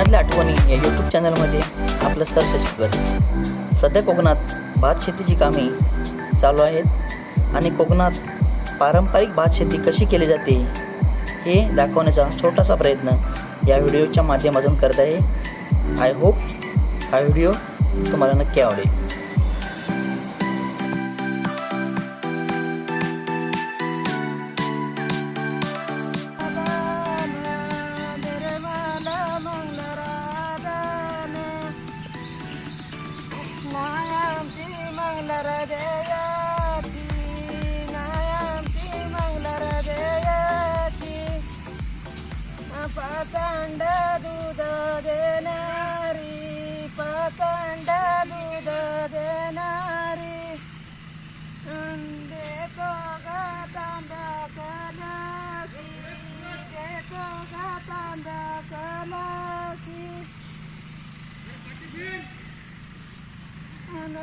कोकणातल्या आठवणी या यूट्यूब चॅनलमध्ये आपलं सहर्ष स्वागत. सध्या कोकणात भात शेतीची कामे चालू आहेत आणि कोकणात पारंपरिक भात शेती कशी केली जाते हे दाखवण्याचा छोटासा प्रयत्न या व्हिडिओच्या माध्यमातून करत आहे. आय होप हा व्हिडिओ तुम्हाला नक्की आवडेल.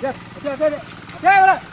下下下来，下来。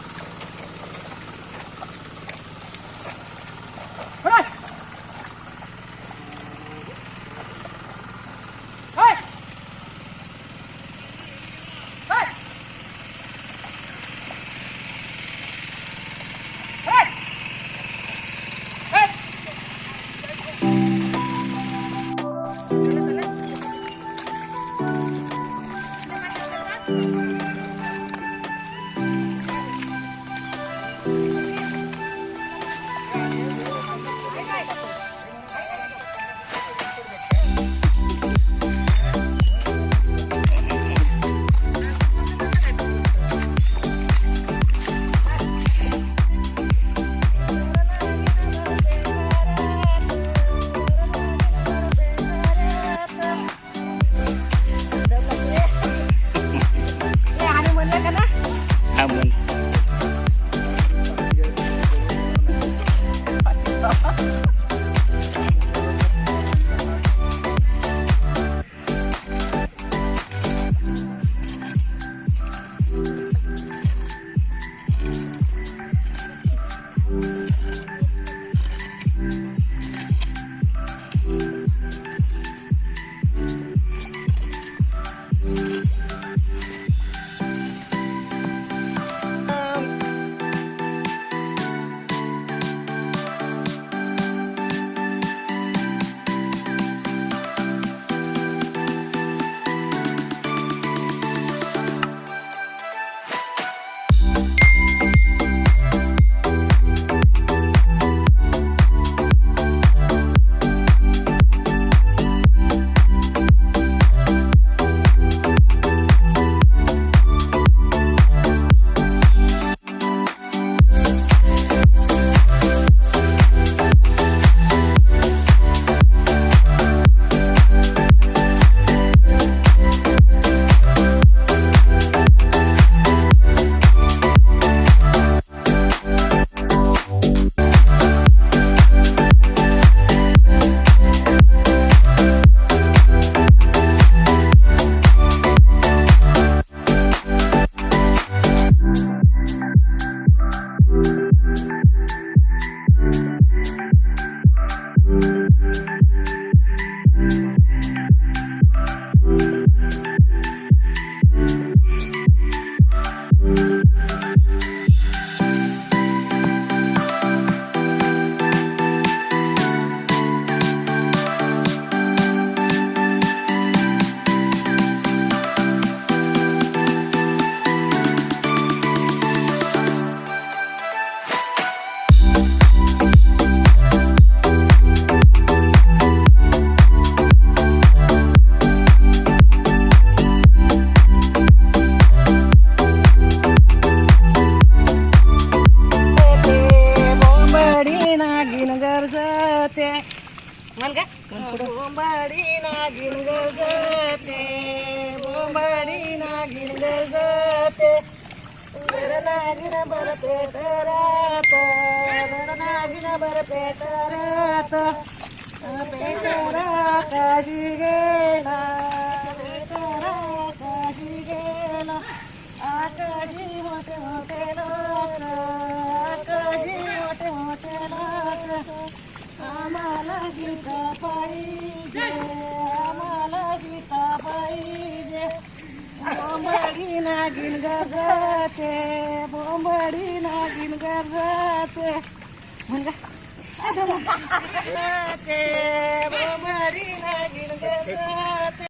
बोंबाडी नागिन गरजते बोंबाडी नागिन गरजते बर नागिन बर पेट रात बर नागिन बर पेट रात पेटर आकाशी गेला पेटर आकाशी गेला. आकाशी मोठे मोठे लोक आकाशी मोठे मोठे लोक आम्हाला सीता पाहिजे आम्हाला सीता पाहिजे. बोंबडी नागिन गरजते बोंबडी नागिन गरजते. म्हणजे? बोंबडी नागिन गरजते.